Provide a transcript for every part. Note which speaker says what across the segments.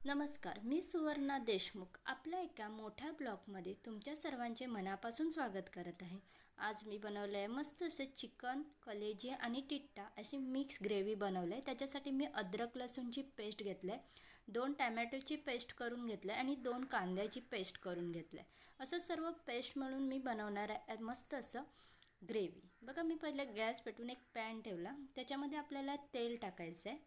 Speaker 1: नमस्कार मी सुवर्णा देशमुख. आपल्या एका मोठ्या ब्लॉगमध्ये तुमच्या सर्वांचे मनापासून स्वागत करत आहे. आज मी बनवलं आहे मस्त असं चिकन कलेजी आणि टिट्टा अशी मिक्स ग्रेव्ही बनवलं आहे त्याच्यासाठी मी अद्रक लसूणची पेस्ट घेतलं आहे दोन टॅमॅटोची पेस्ट करून घेतलं आहे आणि दोन कांद्याची पेस्ट करून घेतलं आहे असं सर्व पेस्ट म्हणून मी बनवणार आहे मस्त असं ग्रेव्ही. बघा मी पहिले गॅस पेटून एक पॅन ठेवला. त्याच्यामध्ये आपल्याला तेल टाकायचं आहे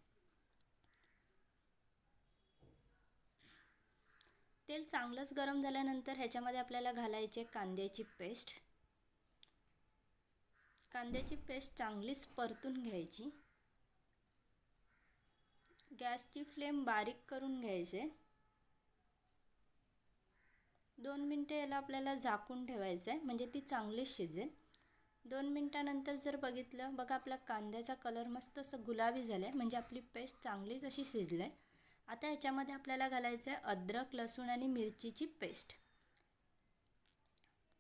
Speaker 1: तेल चांगलंच गरम झाल्यानंतर ह्याच्यामध्ये आपल्याला घालायचे कांद्याची पेस्ट. कांद्याची पेस्ट चांगलीच परतून घ्यायची. गॅसची फ्लेम बारीक करून घ्यायचे. दोन मिनटं याला आपल्याला झाकून ठेवायचं आहे म्हणजे ती चांगली शिजेल. दोन मिनटानंतर जर बघितलं बघा आपला कांद्याचा कलर मस्त असं गुलाबी झाला आहे म्हणजे आपली पेस्ट चांगलीच अशी शिजली आहे आता याच्यामध्ये आपल्याला घालायचं आहे अद्रक लसूण आणि मिरचीची पेस्ट.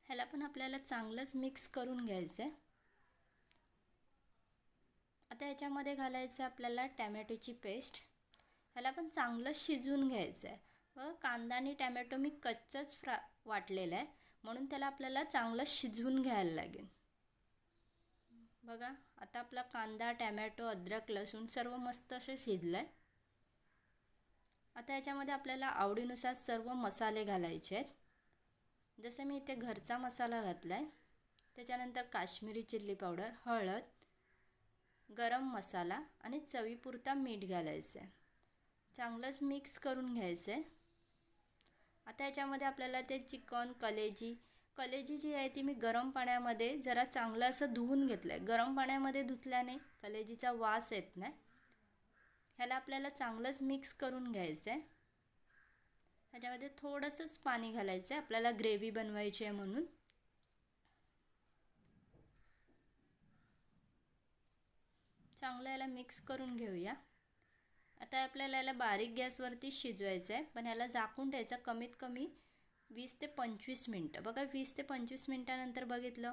Speaker 1: ह्याला पण आपल्याला चांगलंच मिक्स करून घ्यायचं आहे आता याच्यामध्ये घालायचं आहे आपल्याला टॅमॅटोची पेस्ट. ह्याला पण चांगलं शिजवून घ्यायचं आहे व कांदा आणि टॅमॅटो मी कच्चंच फ्रा वाटलेला आहे. म्हणून त्याला आपल्याला चांगलं शिजवून घ्यायला लागेल. बघा आता आपला कांदा टॅमॅटो अद्रक लसूण सर्व मस्त असं शिजलं आहे आता याच्यामध्ये आपल्याला आवडीनुसार सर्व मसाले घालायचे आहेत. जसं मी इथे घरचा मसाला घातला आहे त्याच्यानंतर काश्मीरी चिल्ली पावडर हळद गरम मसाला आणि चवीपुरता मीठ घालायचं आहे. चांगलंच मिक्स करून घ्यायचं आहे आता याच्यामध्ये आपल्याला ते चिकन कलेजी कलेजी जी आहे ती मी गरम पाण्यामध्ये जरा चांगलं असं धुवून घेतलं आहे गरम पाण्यामध्ये धुतल्याने कलेजीचा वास येत नाही. ह्याला आपल्याला चांगलंच मिक्स करून घ्यायचं आहे ह्याच्यामध्ये थोडंसंच पाणी घालायचं आहे आपल्याला ग्रेव्ही बनवायची आहे म्हणून. चांगलं याला मिक्स करून घेऊया. आता आपल्याला याला बारीक गॅसवरती शिजवायचं आहे पण ह्याला झाकून द्यायचं कमीत कमी वीस ते पंचवीस मिनटं. बघा वीस ते पंचवीस मिनटानंतर बघितलं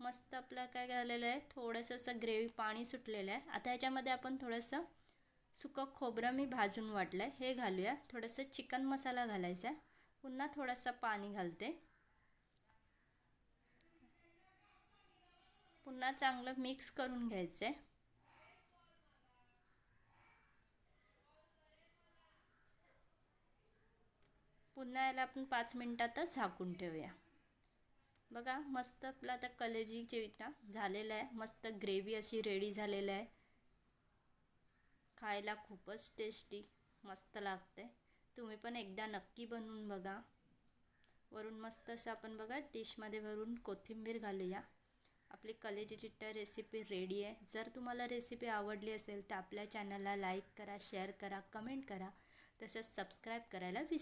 Speaker 1: मस्त आपलं काय झालेलं आहे थोडंसं असं ग्रेव्ही पाणी सुटलेलं आहे. आता ह्याच्यामध्ये आपण थोडंसं सुकं खोबरं मी भाजून वाटलं आहे हे घालूया. थोडंसं चिकन मसाला घालायचा आहे. पुन्हा थोडंसं पाणी घालते. पुन्हा चांगलं मिक्स करून घ्यायचं आहे. पुन्हा याला आपण पाच मिनटातच झाकून ठेवूया. बघा मस्त आपला आता कलेजी चिवटा झालेला आहे. मस्त ग्रेव्ही अशी रेडी झालेलं आहे. खायला खूपच टेस्टी मस्त लागते तुम्ही पण एकदा नक्की बनवून बघा. वरून मस्त असं आपण बघा डिशमध्ये भरून कोथिंबीर घालूया. आपली कलेजी चिट्टा रेसिपी रेडी आहे. जर तुम्हाला रेसिपी आवडली असेल तर आपल्या चॅनलला लाईक करा शेअर करा कमेंट करा. तसंच सबस्क्राईब करायला विसरू